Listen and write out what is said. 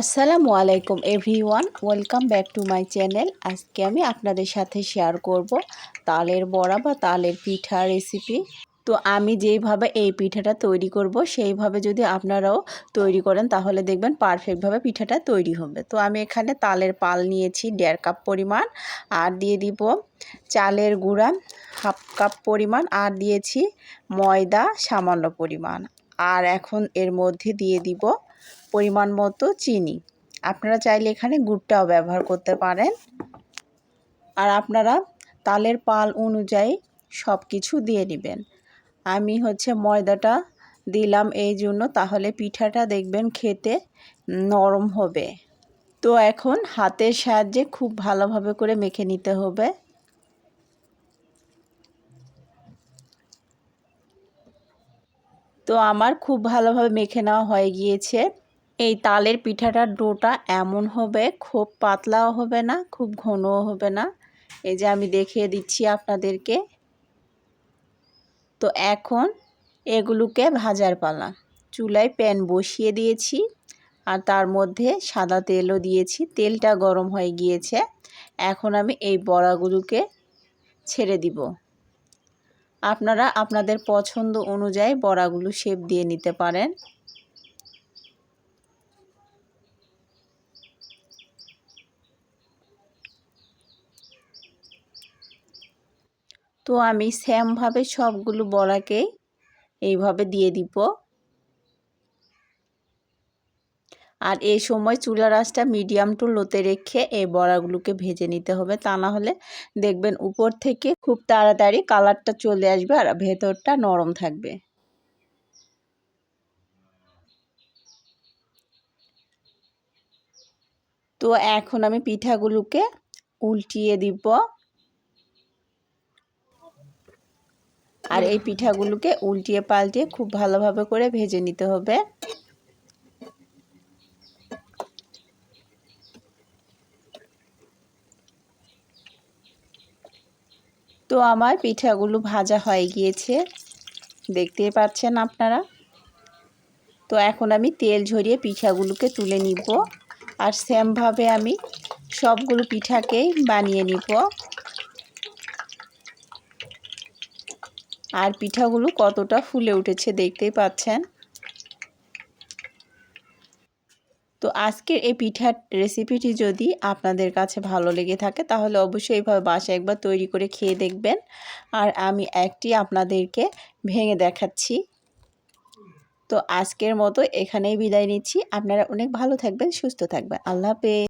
আসসালামু আলাইকুম everyone, welcome back to my channel. আজকে আমি আপনাদের সাথে শেয়ার করব তালের বড়া বা তালের পিঠা রেসিপি তো আমি যেইভাবে এই পিঠাটা তৈরি করব, সেইভাবে যদি আপনারাও তৈরি করেন, তাহলে দেখবেন পারফেক্টভাবে পিঠাটা তৈরি হবে। তো আমি এখানে তালের পাল নিয়েছি দেড় কাপ পরিমাণ, আর দিয়ে দিব চালের গুঁড়া হাফ কাপ পরিমাণ, আর দিয়েছি ময়দা সামান্য পরিমাণ। আর এখন এর মধ্যে দিয়ে দিব পরিমাণ মতো চিনি। আপনারা চাইলে এখানে গুড়টাও ব্যবহার করতে পারেন। আর আপনারা তালের পাল অনুযায়ী সব কিছু দিয়ে নেবেন। আমি হচ্ছে ময়দাটা দিলাম এই জন্য, তাহলে পিঠাটা দেখবেন খেতে নরম হবে। তো এখন হাতের সাহায্যে খুব ভালোভাবে করে মেখে নিতে হবে। তো আমার খুব ভালোভাবে মেখে নেওয়া হয়ে গিয়েছে। এই তালের পিঠাটার ডোটা এমন হবে, খুব পাতলাও হবে না, খুব ঘনও হবে না। এই যে আমি দেখিয়ে দিচ্ছি আপনাদেরকে। তো এখন এগুলোকে ভাজার পালা। চুলায় প্যান বসিয়ে দিয়েছি আর তার মধ্যে সাদা তেলও দিয়েছি। তেলটা গরম হয়ে গিয়েছে। এখন আমি এই বড়াগুলোকে ছেড়ে দিব। আপনারা আপনাদের পছন্দ অনুযায়ী বড়াগুলো শেপ দিয়ে নিতে পারেন। তো আমি সেমভাবে সবগুলো বড়াকে এইভাবে দিয়ে দিব। আর এই সময় চুলা রাসটা মিডিয়াম টু লোতে রেখে এই বড়াগুলোকে ভেজে নিতে হবে। তা না হলে দেখবেন উপর থেকে খুব তাড়াতাড়ি কালারটা চলে আসবে আর ভেতরটা নরম থাকবে। তো এখন আমি পিঠাগুলোকে উল্টিয়ে দিব। আর এই পিঠাগুলোকে উল্টিয়ে পাল্টিয়ে খুব ভালোভাবে করে ভেজে নিতে হবে। তো আমার পিঠাগুলো ভাজা হয়ে গিয়েছে। দেখতেই পাচ্ছেন আপনারা? তো এখন আমি তেল ঝরিয়ে পিঠাগুলোকে তুলে নিব আর সেমভাবে আমি সবগুলো পিঠাকেই বানিয়ে নিব। আর পিঠাগুলো কতটা ফুলে উঠেছে দেখতেই পাচ্ছেন? তো আজকের এই পিঠার রেসিপিটি যদি আপনাদের কাছে ভালো লেগে থাকে, তাহলে অবশ্যই এইভাবে বাসা একবার তৈরি করে খেয়ে দেখবেন। আর আমি একটি আপনাদেরকে ভেঙে দেখাচ্ছি। তো আজকের মতো এখানেই বিদায় নিচ্ছি। আপনারা অনেক ভালো থাকবেন, সুস্থ থাকবেন। আল্লাহ হাফেজ।